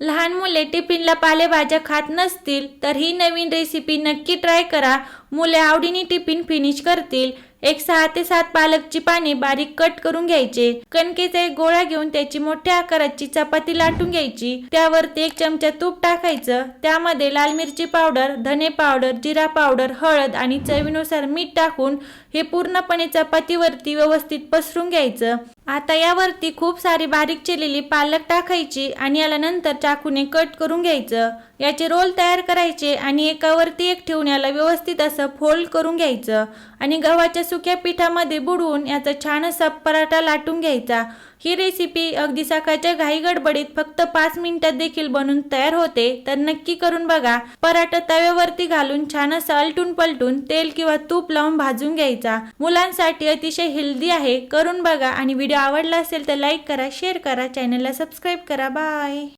लहान मुले टिफिनला पालेभाज्या खात नसतील तर ही नवीन रेसिपी नक्की ट्राय करा. मुले आवडीने टिफिन फिनिश करतील. एक सहा ते सात पालकची पाने बारीक कट करून घ्यायचे. कणकेचा एक गोळा घेऊन त्याची मोठ्या आकाराची चपाती लाटून घ्यायची. त्यावरती एक चमचा तूप टाकायचं. त्यामध्ये लाल मिरची पावडर धने पावडर जिरा पावडर हळद आणि चवीनुसार मीठ टाकून हे पूर्णपणे चपातीवरती व्यवस्थित पसरून घ्यायचं. आता यावरती खूप सारी बारीक चिरलेली पालक टाकायची आणि याला नंतर चाकूने कट करून घ्यायचं. याचे रोल तयार करायचे आणि एकावरती एक ठेवून याला व्यवस्थित असं फोल्ड करून घ्यायचं. आणि गव्हाच्या सुक्या पिठामध्ये बुडवून याचा छान असा पराठा लाटून घ्यायचा. ही रेसिपी अगदी सकाळच्या घाई गडबडीत फक्त पाच मिनिटात देखील बनून तयार होते तर नक्की करून बघा. पराठा तव्यावरती घालून छान असं अलटून पलटून तेल किंवा तूप लावून भाजून घ्यायचा. मुलांसाठी अतिशय हेल्दी आहे करून बघा. आणि व्हिडिओ आवडला असेल तर लाईक करा शेअर करा चॅनलला सबस्क्राईब करा. बाय